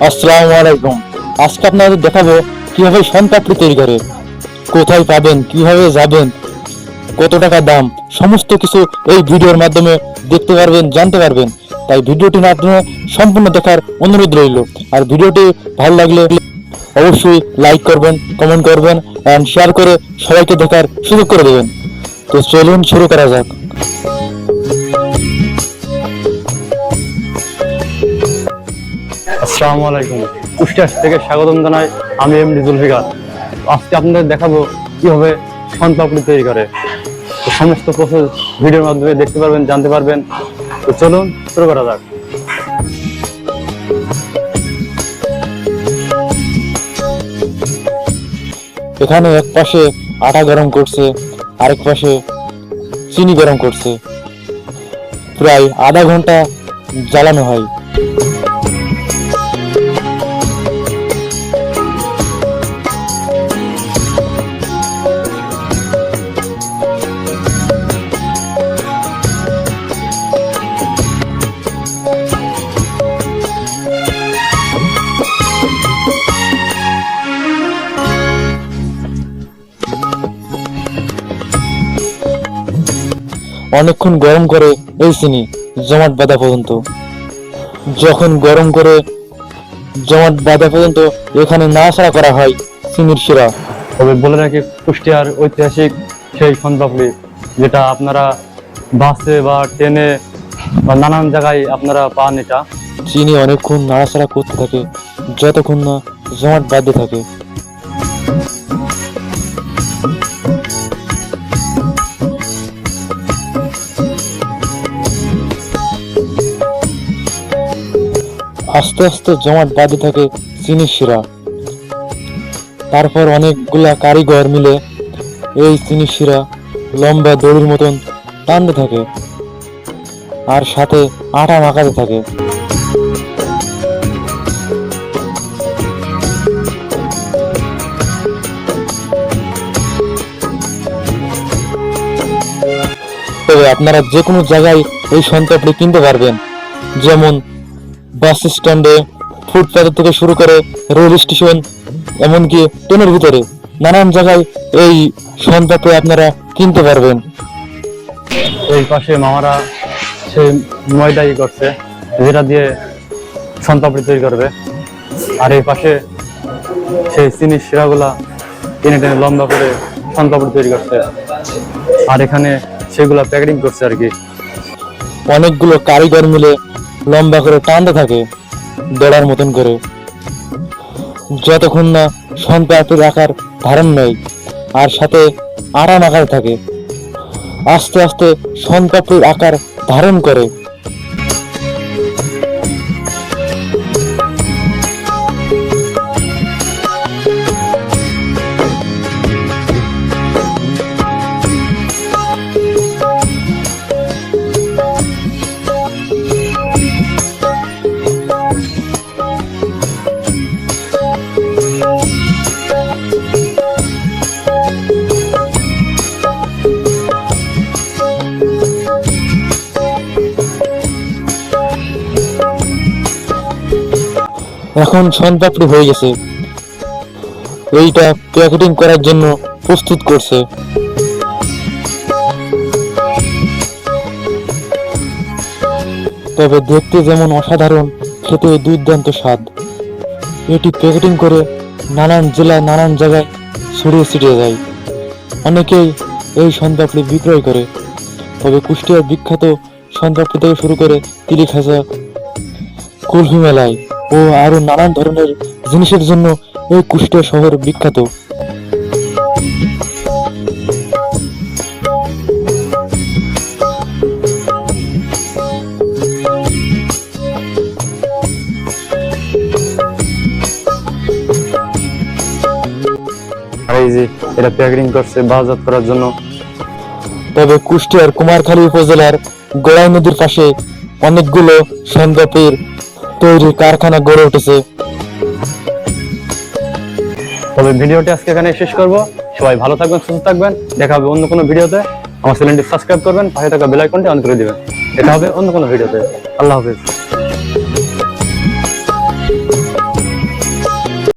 আসসালামু আলাইকুম। আজকে আপনাদের দেখাবো কীভাবে সনপাপড়ি তৈরি করে, কোথায় পাবেন, কীভাবে যাবেন, কত টাকা দাম, সমস্ত কিছু এই ভিডিওর মাধ্যমে দেখতে পারবেন, জানতে পারবেন। তাই ভিডিওটি মাধ্যমে সম্পূর্ণ দেখার অনুরোধ রইল। আর ভিডিওটি ভালো লাগলে অবশ্যই লাইক করবেন, কমেন্ট করবেন অ্যান্ড শেয়ার করে সবাইকে দেখার সুযোগ করে দেবেন। তো চলুন শুরু করা যাক। আসসালামু আলাইকুম। কুষ্টিয়া থেকে স্বাগতম জানাই আমি এম ডি জুলফিকার আজকে আপনাদের দেখাবো কীভাবে পাপড়ি তৈরি করে। সমস্ত প্রসেস ভিডিওর মাধ্যমে দেখতে পারবেন, জানতে পারবেন। তো চলুন শুরু করা যাক। এখানে এক পাশে আটা গরম করছে, আরেক পাশে চিনি গরম করছে। প্রায় আধা ঘণ্টা জ্বালানো হয়। অনেকক্ষণ গরম করে এই চিনি জমাট বাঁধা পর্যন্ত। যখন গরম করে জমাট বাঁধা পর্যন্ত এখানে নাড়াচাড়া করা হয় চিনির শিরা। তবে বলে রাখি কুষ্টিয়ার ঐতিহাসিক সেই পাপড়ি যেটা আপনারা বাসে বা ট্রেনে বা নানান জায়গায় আপনারা পান এটা। চিনি অনেকক্ষণ নাড়াচাড়া করতে থাকে যতক্ষণ না জমাট বাঁধতে থাকে। আস্তে আস্তে জমাট বাঁধে থাকে চিনির শিরা। তারপর অনেকগুলা কারিগর মিলে এই চিনির শিরা লম্বা দড়ির মতন টানতে থাকে আর সাথে আটা মাখাতে থাকে। তবে আপনারা যে কোনো জায়গায় এই সন্তাপটি কিনতে পারবেন, যেমন বাস স্ট্যান্ডে ফুটপাথ থেকে শুরু করে রেল স্টেশন এমনকি ট্রেনের ভিতরে নানান জায়গায় এই সন্তাপে আপনারা কিনতে পারবেন। এই পাশে মামারা সেই ময়দাই করছে যেটা দিয়ে সন্তাপড়ি তৈরি করবে। আর এই পাশে সেই চিনির শিরাগুলা টেনে টেনে লম্বা করে সন্তাপড়ি তৈরি করছে। আর এখানে সেগুলা প্যাকেটিং করছে আর কি। অনেকগুলো কারিগর মিলে লম্বা করে টানতে থাকে দড়ার মতন করে। যতক্ষণ না সন্তানের আকার ধারণ নেয় আর সাথে আরাম আকার থাকে। আস্তে আস্তে সন্তাপের আকার ধারণ করে। এখন সনপাপড়ি হয়ে গেছে। এইটা প্যাকেটিং করার জন্য প্রস্তুত করছে। তবে দেখতে যেমন অসাধারণ, খেতে দুর্দান্ত স্বাদ। এটি প্যাকেটিং করে নানান জেলায় নানান জায়গায় ছড়িয়ে ছিটিয়ে যায় অনেকেই এই সন্তাপড়ি বিক্রয় করে। তবে কুষ্টিয়ার বিখ্যাত সন্তাপড়ি থেকে শুরু করে তিলি খাজা কুলফি মেলায় ও আরও নানান ধরনের জিনিসের জন্য এই কুষ্টিয়া শহর বিখ্যাত। এই যে এটা প্যাকেটিং করছে বাজার করার জন্য। তবে কুষ্টিয়ার কুমারখালী উপজেলার গোড়াই নদীর পাশে অনেকগুলো সন্তাপের তৈরি কারখানা গড়ে উঠেছে। তবে ভিডিওটি আজকে এখানে শেষ করব। সবাই ভালো থাকবেন, সুস্থ থাকবেন। দেখা হবে অন্য কোনো ভিডিওতে। আমার চ্যানেলটি সাবস্ক্রাইব করবেন, পাশে থাকা বেল আইকনটি অন করে দিবেন। দেখা হবে অন্য কোনো ভিডিওতে। আল্লাহ হাফেজ।